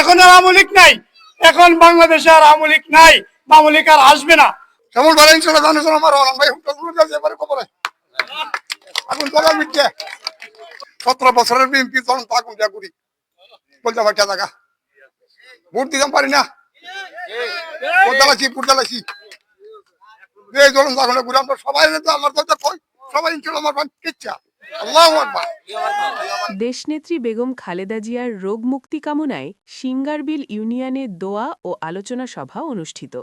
এখন আর আমলিক নাই। এখন বাংলাদেশে আর আমলিক নাই আমলিক আর আসবে না। কেমন ভালো ইনশাল্লাহ জানো শোনো আমার রহমান ভাই হুটটা গুলো যাচ্ছে এবারে কবরে। আগুন চলা মিটছে সতেরো বছরের বিএনপি তখন তো আগুন যা করি বলতে পারটা টাকা ভোট দিতাম পারি না। কোদালাছি কোদালাছি এই ধরুন তখন ঘুরে আমরা সবাই তো আমার দলটা কই সবাই ইনশাল্লাহ আমার আকবার দেশনেত্রী বেগম খালেদা জিয়ার রোগ মুক্তি কামনায় সিঙ্গারবিল ইউনিয়নে দোয়া ও আলোচনা সভা অনুষ্ঠিত।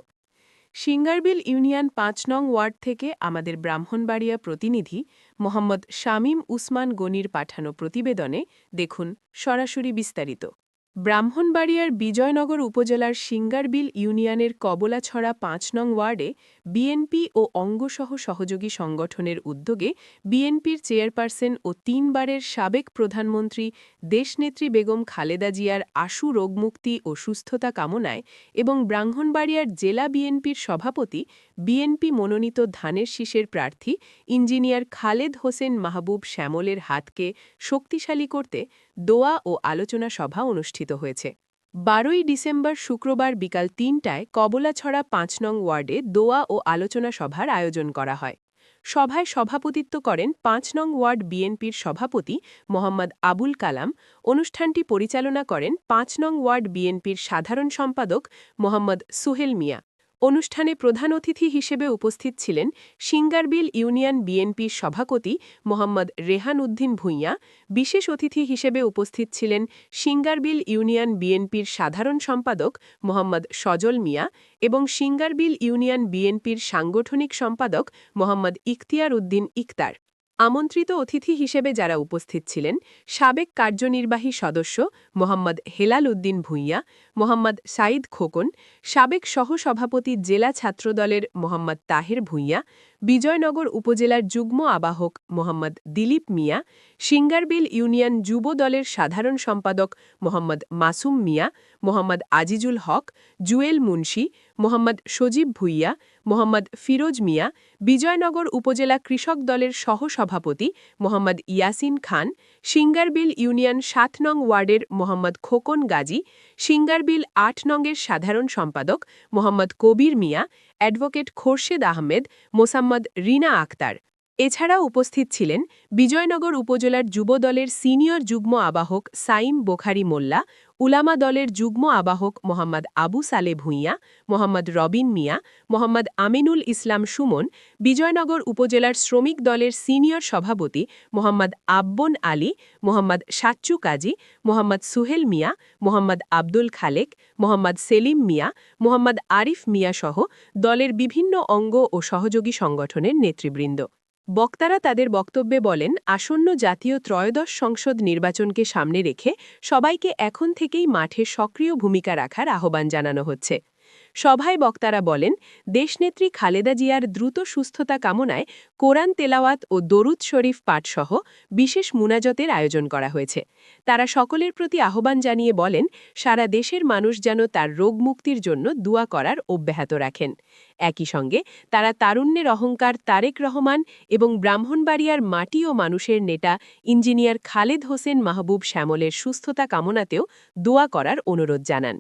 সিঙ্গারবিল ইউনিয়ন পাঁচ নং ওয়ার্ড থেকে আমাদের ব্রাহ্মণবাড়িয়া প্রতিনিধি মোহাম্মদ শামীম উসমান গনির পাঠানো প্রতিবেদনে দেখুন সরাসরি বিস্তারিত। ব্রাহ্মণবাড়িয়ার বিজয়নগর উপজেলার সিঙ্গারবিল ইউনিয়নের কবলাছড়া পাঁচ নং ওয়ার্ডে বিএনপি ও অঙ্গসহ সহযোগী সংগঠনের উদ্যোগে বিএনপির চেয়ারপারসন ও তিনবারের সাবেক প্রধানমন্ত্রী দেশনেত্রী বেগম খালেদা জিয়ার আশু রোগমুক্তি ও সুস্থতা কামনায় এবং ব্রাহ্মণবাড়িয়ার জেলা বিএনপির সভাপতি বিএনপি মনোনীত ধানের শীষের প্রার্থী ইঞ্জিনিয়ার খালেদ হোসেন মাহবুব শ্যামলের হাতকে শক্তিশালী করতে দোয়া ও আলোচনা সভা অনুষ্ঠিত হয়েছে। বারোই ডিসেম্বর শুক্রবার বিকাল তিনটায় কবলাছড়া পাঁচ নং ওয়ার্ডে দোয়া ও আলোচনা সভার আয়োজন করা হয়। সভায় সভাপতিত্ব করেন পাঁচ নং ওয়ার্ড বিএনপির সভাপতি মোহাম্মদ আবুল কালাম। অনুষ্ঠানটি পরিচালনা করেন পাঁচ নং ওয়ার্ড বিএনপির সাধারণ সম্পাদক মোহাম্মদ সুহেল মিয়া। অনুষ্ঠানে প্রধান অতিথি হিসেবে উপস্থিত ছিলেন সিঙ্গারবিল ইউনিয়ন বিএনপির সভাপতি মোহাম্মদ রেহান উদ্দিন ভূঁইয়া। বিশেষ অতিথি হিসেবে উপস্থিত ছিলেন সিঙ্গারবিল ইউনিয়ন বিএনপির সাধারণ সম্পাদক মোহাম্মদ সজল মিয়া এবং সিঙ্গারবিল ইউনিয়ন বিএনপির সাংগঠনিক সম্পাদক মোহাম্মদ ইখতিয়ার উদ্দিন ইকতার আমন্ত্রিত অতিথি হিসেবে যারা উপস্থিত ছিলেন, সাবেক কার্যনির্বাহী সদস্য মোহাম্মদ হেলাল উদ্দিন ভূঁইয়া, মোহাম্মদ সাঈদ খোকন, সাবেক সহসভাপতি জেলা ছাত্রদলের মোহাম্মদ তাহের ভূঁইয়া, বিজয়নগর উপজেলার যুগ্ম আবাহক মোহাম্মদ দিলীপ মিয়া, সিঙ্গারবিল ইউনিয়ন যুব দলের সাধারণ সম্পাদক মোহাম্মদ মাসুম মিয়া মোহাম্মদ আজিজুল হক, জুয়েল মুন্সি, মোহাম্মদ সজীব ভূঁইয়া, মোহাম্মদ ফিরোজ মিয়া, বিজয়নগর উপজেলা কৃষক দলের সহসভাপতি মোহাম্মদ ইয়াসিন খান, সিঙ্গারবিল ইউনিয়ন সাত নং ওয়ার্ডের মোহাম্মদ খোকন গাজী, সিঙ্গারবিল আট নংয়ের সাধারণ সম্পাদক মোহাম্মদ কবির মিয়া, অ্যাডভোকেট খোরশেদ আহমেদ, মোসাম্মদ রিনা আক্তার। এছাড়া উপস্থিত ছিলেন বিজয়নগর উপজেলার যুব দলের সিনিয়র যুগ্ম আবাহক সাইম বোখারি মোল্লা, উলামা দলের যুগ্ম আবাহক মোহাম্মদ আবু সালে ভূঁইয়া, মোহাম্মদ রবিন মিয়া, মোহাম্মদ আমিনুল ইসলাম সুমন, বিজয়নগর উপজেলার শ্রমিক দলের সিনিয়র সভাপতি মোহাম্মদ আব্বন আলী, মোহাম্মদ সাচ্চু কাজী, মোহাম্মদ সুহেল মিয়া, মোহাম্মদ আব্দুল খালেক, মোহাম্মদ সেলিম মিয়া, মোহাম্মদ আরিফ মিয়া সহ দলের বিভিন্ন অঙ্গ ও সহযোগী সংগঠনের নেতৃবৃন্দ। বক্তারা তাদের বক্তব্যে বলেন, আসন্ন জাতীয় ত্রয়োদশ সংসদ নির্বাচনকে সামনে রেখে সবাইকে এখন থেকেই মাঠে সক্রিয় ভূমিকা রাখার আহ্বান জানানো হচ্ছে। সভায় বক্তারা বলেন, দেশনেত্রী খালেদা জিয়ার দ্রুত সুস্থতা কামনায় কোরআন তেলাওয়াত ও দরুদ শরীফ পাঠসহ বিশেষ মুনাজতের আয়োজন করা হয়েছে। তারা সকলের প্রতি আহ্বান জানিয়ে বলেন, সারা দেশের মানুষ যেন তার রোগ মুক্তির জন্য দোয়া করার অব্যাহত রাখেন। একই সঙ্গে তারা তারুণ্যের অহংকার তারেক রহমান এবং ব্রাহ্মণবাড়িয়ার মাটি ও মানুষের নেতা ইঞ্জিনিয়ার খালেদ হোসেন মাহবুব শ্যামলের সুস্থতা কামনাতেও দোয়া করার অনুরোধ জানান।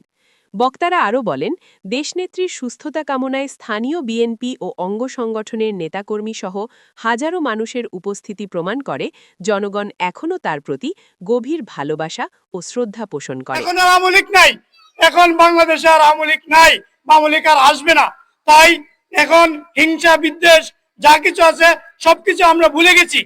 বক্তারা আরও বলেন, দেশনেত্রীর সুস্থতা কামনায় স্থানীয় বিএনপি ও অঙ্গ সংগঠনের নেতাকর্মী সহ হাজারো মানুষের উপস্থিতি প্রমাণ করে, জনগণ এখনও তার প্রতি গভীর ভালোবাসা ও শ্রদ্ধা পোষণ করে। আর নাই। এখন বাংলাদেশে আর আমলিক নাই। আমলিক আর আসবে না। তাই এখন হিংসা, বিদ্বেষ, যা কিছু আছে, সবকিছু আমরা ভুলে গেছি।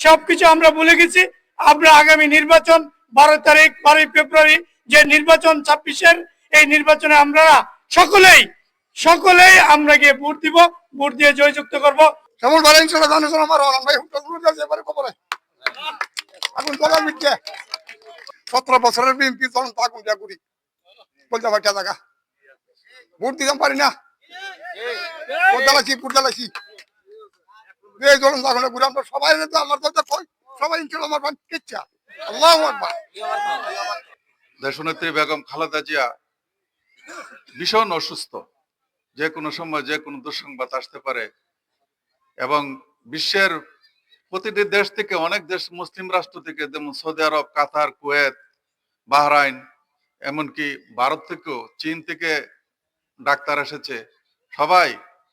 সবকিছু আমরা ভুলে গেছি। আমরা আগামী নির্বাচন বারো তারিখ, বারোই ফেব্রুয়ারি যে নির্বাচন ছাব্বিশের এই নির্বাচনে আমরা সকলেই সকলেই আমরা গিয়ে ভোট দিব ভোট দিয়ে জয়যুক্ত করব। আমার ভাই যাচ্ছে এবারে কবরে আগুন মিটছে। সতেরো বছরের বিএনপি তখন তো আগুন করি বলতে পারটা টাকা ভোট দিতাম পারি না। এই ধরুন তখন ঘুরে আমরা সবাই তো আমার কই? সবাই আমার কিচ্ছা। আল্লাহ দেশনেত্রী বেগম খালেদা জিয়া ভীষণ অসুস্থ। যে কোনো সময় যে কোনো দুঃসংবাদ আসতে পারে এবং বিশ্বের প্রতিটি দেশ থেকে অনেক দেশ মুসলিম রাষ্ট্র থেকে, যেমন Saudi Arab, Qatar, Kuwait, Bahrain, এমনকি ভারত থেকেও চীন থেকে ডাক্তার এসেছে। সবাই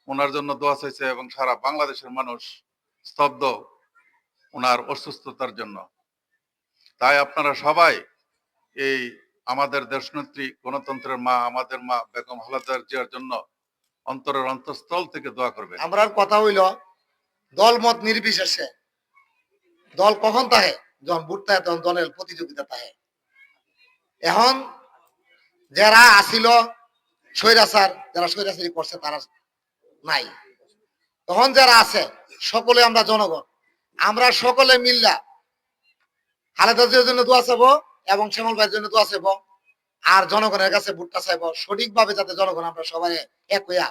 ওনার জন্য দোয়া চাইছে এবং সারা বাংলাদেশের মানুষ স্তব্ধ ওনার অসুস্থতার জন্য। তাই আপনারা সবাই এই আমাদের দেশনেত্রী গণতন্ত্রের মা, আমাদের মা বেগম হালাদার জিয়ার জন্য অন্তরের অন্তঃস্থল থেকে দোয়া করবেন। আমরা কথা হইল দল মত নির্বিশেষে। দল কখন তাহে? যখন ভোট থাকে তখন দলের প্রতিযোগিতা তাহে। এখন যারা আসিল, স্বৈরাচার, যারা স্বৈরাচারি করছে, তারা নাই। তখন যারা আছে, সকলে আমরা জনগণ। আমরা সকলে মিল্লা। জিয়ার জন্য দোয়া চাইব এবং শ্যামল ভাইয়ের জন্য দোয়া চাইব। আর জনগণের কাছে ভোটটা চাইব। সঠিকভাবে যাতে জনগণ আমরা সবাই এক হইয়া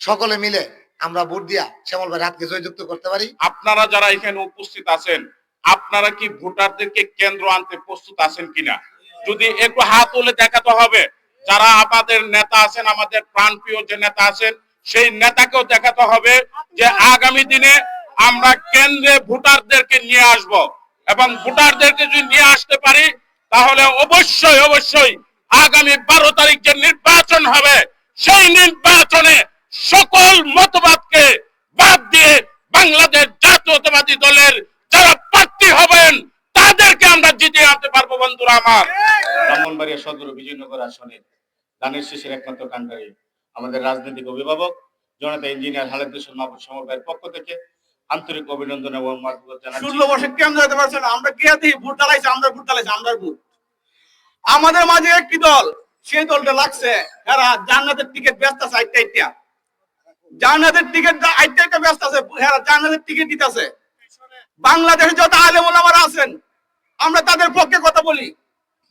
সকলে মিলে আমরা ভোট দিয়া শ্যামল ভাইয়ের হাতকে জয়যুক্ত করতে পারি। আপনারা যারা এখানে উপস্থিত আছেন, আপনারা কি ভোটারদেরকে কেন্দ্র আনতে প্রস্তুত আছেন কিনা? যদি একটু হাত তুলে দেখাতে হবে, যারা আমাদের নেতা আছেন, আমাদের প্রাণপ্রিয় যে নেতা আছেন, সেই নেতাকেও দেখাতে হবে যে আগামী দিনে আমরা কেন্দ্রে ভোটারদেরকে নিয়ে আসব। এবং ভোটারদেরকে যদি নিয়ে আসতে পারি, তাহলে অবশ্যই অবশ্যই আগামী বারো তারিখ যে নির্বাচন হবে, সেই নির্বাচনে সকল মতবাদকে বাদ দিয়ে বাংলাদেশ জাতীয়তাবাদী দলের যারা প্রার্থী হবেন, তাদেরকে আমরা জিতিয়ে আনতে পারব বন্ধুরা আমার। ব্রাহ্মণবাড়িয়া সদর বিজয়নগর আসনে, দানের শেষের একমাত্র কাণ্ডারি আমাদের রাজনৈতিক অভিভাবক, জনতা ইঞ্জিনিয়ার হালেদ মাহবুব সমবায়ের পক্ষ থেকে আন্তরিক অভিনন্দন এবং মাধুর্য জানাচ্ছি। ষোলো বছর কেন যেতে পারছে না? আমরা কে দিই ভোট চালাইছি আমরা ভোট চালাইছি আমরা ভোট। আমাদের মাঝে একটি দল সেই দলটা লাগছে এরা জান্নাতের টিকিট ব্যস্ত আছে আইটা আইটা জান্নাতের টিকিট আইটা আইটা ব্যস্ত আছে এরা জান্নাতের টিকিট দিতেছে। বাংলাদেশে যত আলেম ওলামারা আছেন আমরা তাদের পক্ষে কথা বলি।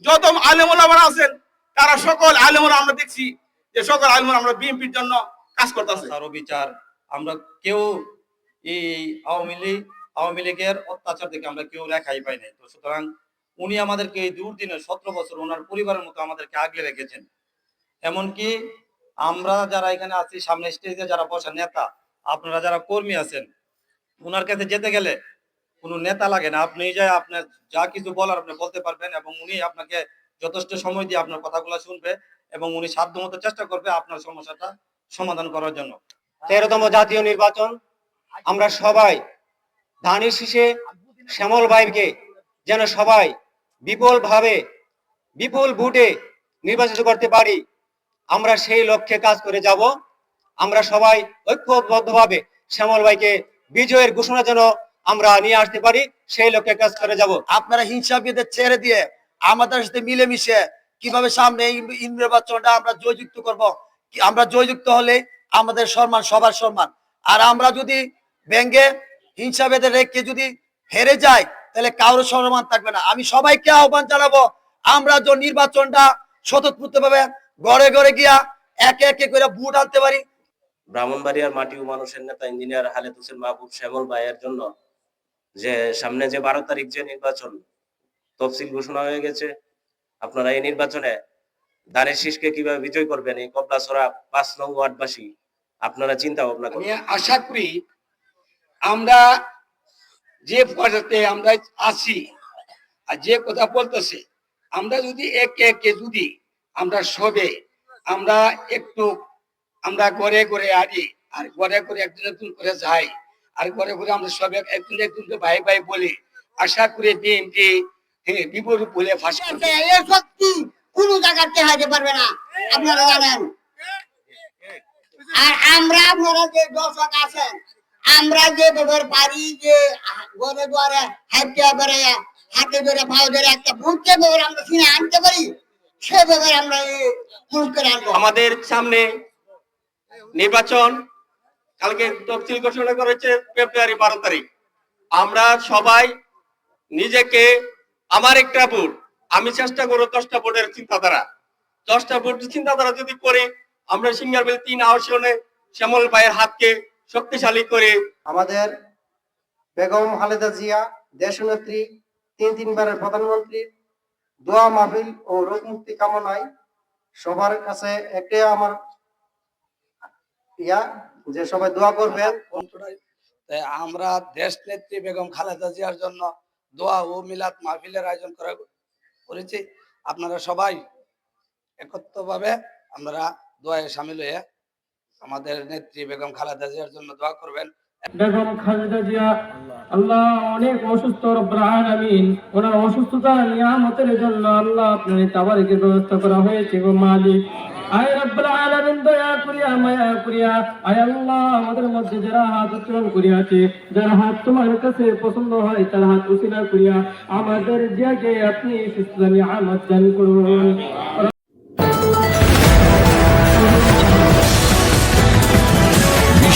যত আলেম ওলামারা আছেন তারা সকল আলেমরা আমরা দেখছি যে সকল আলেমরা আমরা বিএনপির জন্য কাজ করতেছে। তারও বিচার। আমরা কেউ এই আওয়ামী লীগ, আওয়ামী লীগের অত্যাচার থেকে আমরা কেউ রেখাই পাই নাই। তো সুতরাং উনি আমাদেরকে এই দুর্দিনে সতেরো বছর ওনার পরিবারের মতো আমাদেরকে আগলে রেখেছেন। এমনকি আমরা যারা এখানে আছি, সামনে স্টেজে যারা বসা নেতা, আপনারা যারা কর্মী আছেন ওনার কাছে যেতে গেলে কোনো নেতা লাগে না। আপনি যাই আপনার যা কিছু বলার আপনি বলতে পারবেন এবং উনি আপনাকে যথেষ্ট সময় দিয়ে আপনার কথাগুলো শুনবে এবং উনি সাধ্যমতো চেষ্টা করবে আপনার সমস্যাটা সমাধান করার জন্য। তেরোতম জাতীয় নির্বাচন। আমরা সবাই ধানের শীষে শ্যামল ভাইকে যেন সবাই বিপুল ভাবে বিপুল ভোটে নির্বাচিত করতে পারি, আমরা সেই লক্ষ্যে কাজ করে যাব। আমরা সবাই ঐক্যবদ্ধভাবে শ্যামল ভাইকে বিজয়ের ঘোষণা যেন আমরা নিয়ে আসতে পারি, সেই লক্ষ্যে কাজ করে যাব। আপনারা হিংসা বিদের ছেড়ে দিয়ে আমাদের সাথে মিলেমিশে কীভাবে সামনে এই নির্বাচনটা আমরা জয়যুক্ত করব আমরা জয়যুক্ত হলে আমাদের সম্মান সবার সম্মান। আর আমরা যদি ব্যাঙ্গে হিংসা বেঁধে রেখে যদি হেরে যাই তাহলে কারোর সম্মান থাকবে না। আমি সবাইকে আহ্বান জানাব আমরা যে নির্বাচনটা স্বতঃস্ফূর্ত ভাবে ঘরে ঘরে গিয়া একে একে করে ভোট আনতে পারি। ব্রাহ্মণবাড়িয়ার মাটি ও মানুষের নেতা ইঞ্জিনিয়ার হালেদ হোসেন মাহবুব শ্যামল ভাইয়ের জন্য যে সামনে যে বারো তারিখ যে নির্বাচন তফসিল ঘোষণা হয়ে গেছে আপনারা এই নির্বাচনে দানের শীষকে কীভাবে বিজয় করবেন এই কবলাছড়া পাঁচ নং ওয়ার্ডবাসী আপনারা চিন্তা ভাবনা করুন। আমি আশা করি আমরা যে পর্যায়ে আমরা আছি আর যে কথা বলতেছে আমরা যদি একে একে যদি আমরা সবে আমরা একটু আমরা ঘরে ঘরে আনি আর ঘরে ঘরে একজন একজন করে যাই আর ঘরে ঘরে আমরা সবে একজন একজন করে ভাই ভাই বলি আশা করে বিএনপি হ্যাঁ বিপদ বলে ফাঁস সত্যি কোন জায়গাতে হাইতে পারবে না আপনারা জানেন। আর আমরা আপনারা যে দর্শক আছেন আমরা যে ব্যবহার পারি যে ঘরে ঘরে হাইতে পারে হাতে ধরে পাও ধরে একটা ভুটকে ব্যবহার আমরা কিনে আনতে পারি, সে ব্যবহার আমরা করে আনব। আমাদের সামনে নির্বাচন, কালকে তফসিল ঘোষণা করেছে ফেব্রুয়ারি বারো তারিখ। আমরা সবাই নিজেকে আমার একটা ভোট, আমি চেষ্টা করব দশটা ভোটের চিন্তাধারা। দশটা ভোটের চিন্তাধারা যদি করে, আমরা সিঙ্গারবেল তিন আসনে শ্যামল ভাইয়ের হাতকে শক্তিশালী করে আমাদের বেগম খালেদা জিয়া দেশনেত্রী তিন তিনবারের প্রধানমন্ত্রী দোয়া মাহফিল ও রোগ মুক্তি কামনায় সবার কাছে একটাই আমার ইয়া যে সবাই দোয়া করবে। আমরা দেশ নেত্রী বেগম খালেদা জিয়ার জন্য দোয়া ও মিলাদ মাহফিলের আয়োজন করা করেছি। আপনারা সবাই একত্রভাবে আমরা দোয়ায় সামিল হয়ে আমাদের নেত্রী বেগম খালেদা জিয়ার জন্য দোয়া করবেন। বেগম খালেদা জিয়া, আল্লাহ অনেক অসুস্থ, রব্বুল আলামিন। ওনার অসুস্থতা নিয়ামতের জন্য আল্লাহ আপনার তাবারকের ব্যবস্থা করা হয়েছে গো মালিক। আয় রব্বুল আলামিন, দয়া করিয়া, মায়া করিয়া। আয় আল্লাহ, আমাদের মধ্যে যারা হাত উত্তোলন করিয়াছে, যারা হাত তোমার কাছে পছন্দ হয়, তার হাত উসিলা করিয়া আমাদের আপনি সুস্থতা, নিয়ামত দান করুন।